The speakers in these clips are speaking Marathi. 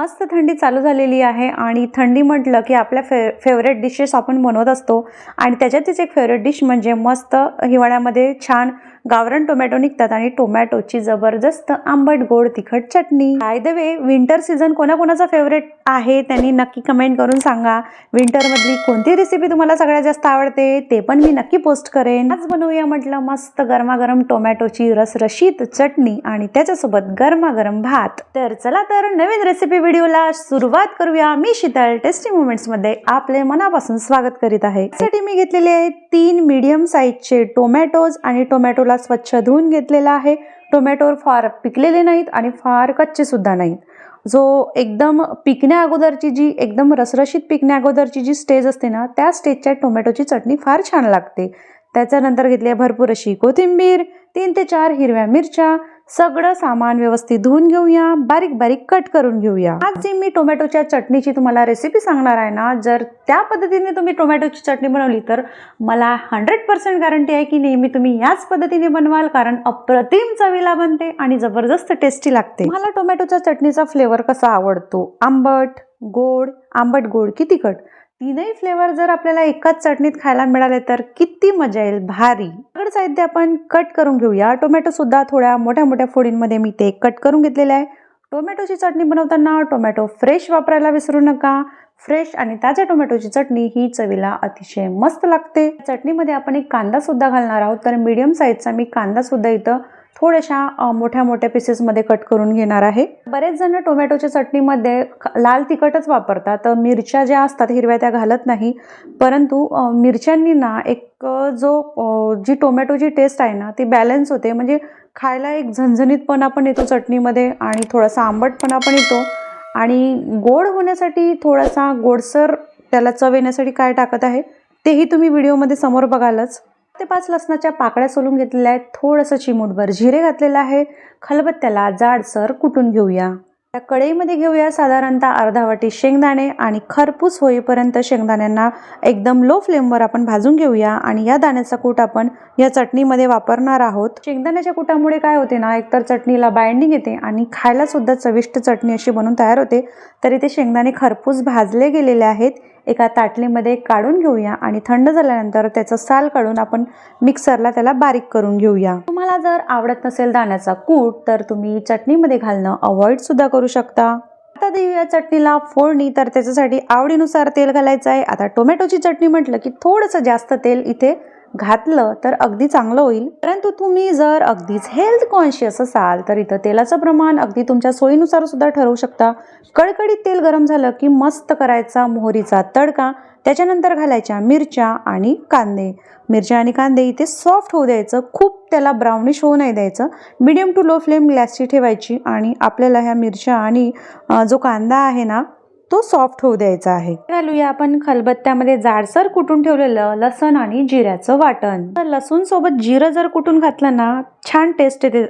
मस्त थंडी चालू झालेली आहे आणि थंडी म्हटलं की आपल्या फे फेवरेट डिशेस आपण बनवत असतो. आणि त्याच्यातच एक फेवरेट डिश म्हणजे मस्त हिवाळ्यामध्ये छान गावरान टोमॅटो निघतात आणि टोमॅटोची जबरदस्त आंबट गोड तिखट चटणी. काय द वे विंटर सीझन कोणाकोणाचा फेवरेट आहे? त्यांनी नक्की कमेंट करून सांगा. विंटरमधली कोणती रेसिपी तुम्हाला सगळ्यात जास्त आवडते? ते पण मी नक्की पोस्ट करेन. आज बनवूया म्हटलं मस्त गरमागरम टोमॅटोची रसरशीत चटणी आणि त्याच्यासोबत गरमागरम भात. तर चला तर नवीन रेसिपी व्हिडिओला सुरुवात करूया. मी शीतल टेस्टी मुवमेंट्समध्ये आपले मनापासून स्वागत करीत आहे. त्यासाठी मी घेतलेले आहे तीन मीडियम साईजचे टोमॅटोज आणि टोमॅटोला स्वच्छ धुवून घेतलेला आहे. टोमॅटो फार पिकलेले नाहीत आणि फार कच्चेसुद्धा नाहीत. जो एकदम पिकण्या अगोदरची जी एकदम रसरशीत पिकण्या अगोदरची जी स्टेज असते ना त्या स्टेजच्या टोमॅटोची चटणी फार छान लागते. त्याच्यानंतर घेतली आहे भरपूर अशी कोथिंबीर तीन ते चार हिरव्या मिरच्या सगळं सामान व्यवस्थित धुवून घेऊया बारीक बारीक कट करून घेऊया. आज जी मी टोमॅटोच्या चटणीची तुम्हाला रेसिपी सांगणार आहे ना जर त्या पद्धतीने तुम्ही टोमॅटोची चटणी बनवली तर मला हंड्रेड पर्सेंट गॅरंटी आहे की नेहमी तुम्ही याच पद्धतीने बनवाल कारण अप्रतिम चवीला बनते आणि जबरदस्त टेस्टी लागते. मला टोमॅटोच्या चटणीचा फ्लेवर कसा आवडतो? आंबट गोड आंबट गोड की तिखट? तीनही फ्लेवर जर आपल्याला एकाच चटणीत खायला मिळाले तर किती मजा येईल? भारी. सगळं साहित्य आपण कट करून घेऊया. टोमॅटो सुद्धा थोड्या मोठ्या मोठ्या फोडींमध्ये मी ते कट करून घेतलेले आहे. टोमॅटोची चटणी बनवताना टोमॅटो फ्रेश वापरायला विसरू नका. फ्रेश आणि ताज्या टोमॅटोची चटणी ही चवीला अतिशय मस्त लागते. चटणीमध्ये आपण एक कांदा सुद्धा घालणार आहोत. तर मीडियम साईजचा मी कांदा सुद्धा इथं थोड्याशा मोठ्या मोठ्या पीसेसमध्ये कट करून घेणार आहे. बरेच जण टोमॅटोच्या चटणीमध्ये लाल तिखटच वापरतात. मिरच्या ज्या असतात हिरव्या त्या घालत नाही. परंतु मिरच्यांनी ना एक जो जी टोमॅटोची टेस्ट आहे ना ती बॅलन्स होते. म्हणजे खायला एक झणझणीतपणा पण येतो चटणीमध्ये आणि थोडासा आंबटपणा पण येतो. आणि गोड होण्यासाठी थोडासा गोडसर त्याला चव येण्यासाठी काय टाकत आहे तेही तुम्ही व्हिडिओमध्ये समोर बघालच. ते पाच लसणाच्या पाकळ्या सोलून घेतलेल्या आहेत. थोडंसं चिमूटभर जिरे घातलेलं आहे. खलबत्त्याला जाडसर कुटून घेऊया. त्या कढईमध्ये घेऊया साधारणतः अर्धा वाटी शेंगदाणे आणि खरपूस होईपर्यंत शेंगदाण्यांना एकदम लो फ्लेमवर आपण भाजून घेऊया आणि या दाण्याचा कूट आपण या चटणीमध्ये वापरणार आहोत. शेंगदाण्याच्या कुटामुळे काय होते ना एकतर चटणीला बाइंडिंग येते आणि खायला सुद्धा चविष्ट चटणी अशी बनून तयार होते. तर इथे शेंगदाणे खरपूस भाजले गेलेले आहेत. एका ताटलीमध्ये काढून घेऊया आणि थंड झाल्यानंतर त्याचं साल काढून आपण मिक्सरला त्याला बारीक करून घेऊया. तुम्हाला जर आवडत नसेल दाण्याचा कूट तर तुम्ही चटणीमध्ये घालणं अवॉइड सुद्धा करू करू शकता. आता देऊया चटणीला फोडणी. तर त्याच्यासाठी आवडीनुसार तेल घालायचं आहे. आता टोमॅटोची चटणी म्हटलं की थोडंसं जास्त तेल इथे घातलं तर अगदी चांगलं होईल. परंतु तुम्ही जर अगदीच हेल्थ कॉन्शियस असाल तर इथं तेलाचं प्रमाण अगदी तुमच्या सोयीनुसार सुद्धा ठरवू शकता. कडकडीत तेल गरम झालं की मस्त करायचा मोहरीचा तडका त्याच्यानंतर घालायच्या मिरच्या आणि कांदे. मिरच्या आणि कांदे इथे सॉफ्ट होऊ द्यायचं खूप त्याला ब्राउनिश होऊ नाही द्यायचं. मिडियम टू लो फ्लेम गॅसची ठेवायची आणि आपल्याला ह्या मिरच्या आणि जो कांदा आहे ना तो सॉफ्ट होऊ द्यायचा आहे. घालूया आपण खलबत्त्यामध्ये जाडसर कुटून ठेवलेलं लसण आणि जिऱ्याचं वाटण. तर लसूण सोबत जिरं जर कुटून घातलं ना छान टेस्ट येते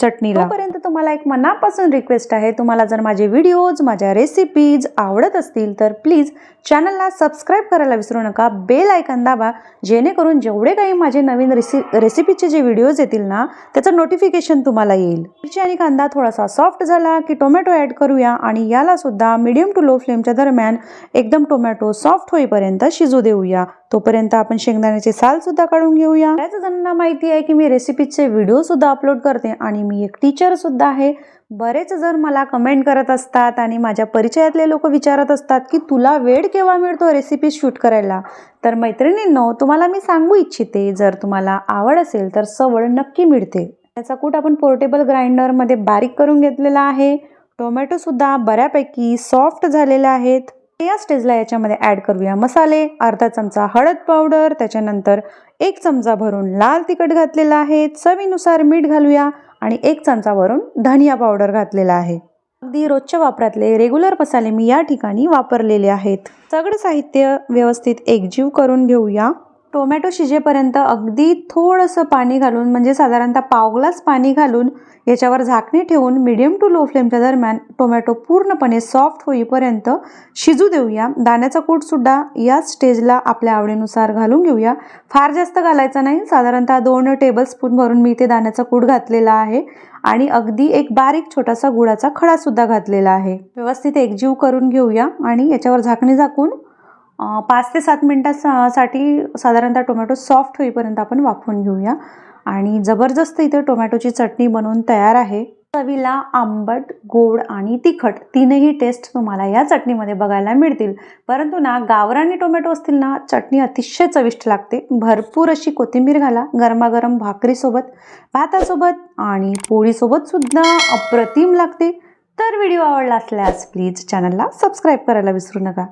चटणीला. तोपर्यंत तुम्हाला एक मनापासून रिक्वेस्ट आहे तुम्हाला जर माझे व्हिडिओज माझ्या रेसिपीज आवडत असतील तर प्लीज चॅनलला सबस्क्राईब करायला विसरू नका. बेल आयकन दाबा जेणेकरून जेवढे काही माझे नवीन रेसि रेसिपीचे जे व्हिडिओज येतील ना त्याचं नोटिफिकेशन तुम्हाला येईल. मिरची आणि कांदा थोडासा सॉफ्ट झाला की टोमॅटो ॲड करूया आणि याला सुद्धा मीडियम टू लो फ्लेमच्या दरम्यान एकदम टोमॅटो सॉफ्ट होईपर्यंत शिजू देऊया. तोपर्यंत आपण शेंगदाण्याचे साल सुद्धा काढून घेऊया. बऱ्याच जणांना माहिती आहे की मी रेसिपीचे व्हिडिओ सुद्धा अपलोड करते आणि मी एक टीचर सुद्धा आहे. बरेच जण मला कमेंट करत असतात आणि माझ्या परिचयातले लोक विचारत असतात की तुला वेळ केव्हा मिळतो रेसिपी शूट करायला? तर मैत्रिणींनो तुम्हाला मी सांगू इच्छिते जर तुम्हाला आवड असेल तर सवड नक्की मिळते. त्याचा कूट आपण पोर्टेबल ग्राइंडरमध्ये बारीक करून घेतलेला आहे. टोमॅटो सुद्धा बऱ्यापैकी सॉफ्ट झालेले आहेत. या स्टेजला याच्यामध्ये ॲड करूया. मसाले अर्धा चमचा हळद पावडर त्याच्यानंतर एक चमचा भरून लाल तिखट घातलेला आहे. चवीनुसार मीठ घालूया आणि एक चमचा भरून धनिया पावडर घातलेला आहे. अगदी रोजच्या वापरातले रेग्युलर मसाले मी या ठिकाणी वापरलेले आहेत. सगळं साहित्य व्यवस्थित एकजीव करून घेऊया. टोमॅटो शिजेपर्यंत अगदी थोडंसं पाणी घालून म्हणजे साधारणतः पाव ग्लास पाणी घालून याच्यावर झाकणी ठेवून मिडियम टू लो फ्लेमच्या दरम्यान टोमॅटो पूर्णपणे सॉफ्ट होईपर्यंत शिजू देऊया. दाण्याचा कूटसुद्धा या स्टेजला आपल्या आवडीनुसार घालून घेऊया. फार जास्त घालायचा नाही. साधारणतः दोन टेबलस्पून भरून मी इथे दाण्याचा कूट घातलेला आहे आणि अगदी एक बारीक छोटासा गुळाचा खडासुद्धा घातलेला आहे. व्यवस्थित एकजीव करून घेऊया आणि याच्यावर झाकणी झाकून पाच ते सात मिनटासाठी साधारणतः टोमॅटो सॉफ्ट होईपर्यंत आपण वाफवून घेऊया. आणि जबरदस्त इथे टोमॅटोची चटणी बनवून तयार आहे. चवीला आंबट गोड आणि तिखट तीनही टेस्ट तुम्हाला या चटणीमध्ये बघायला मिळतील. परंतु ना गावरानी टोमॅटो असतील ना चटणी अतिशय चविष्ट लागते. भरपूर अशी कोथिंबीर घाला गरमागरम भाकरीसोबत भातासोबत आणि पोळीसोबत सुद्धा अप्रतिम लागते. तर व्हिडिओ आवडला असल्यास प्लीज चॅनलला सबस्क्राईब करायला विसरू नका.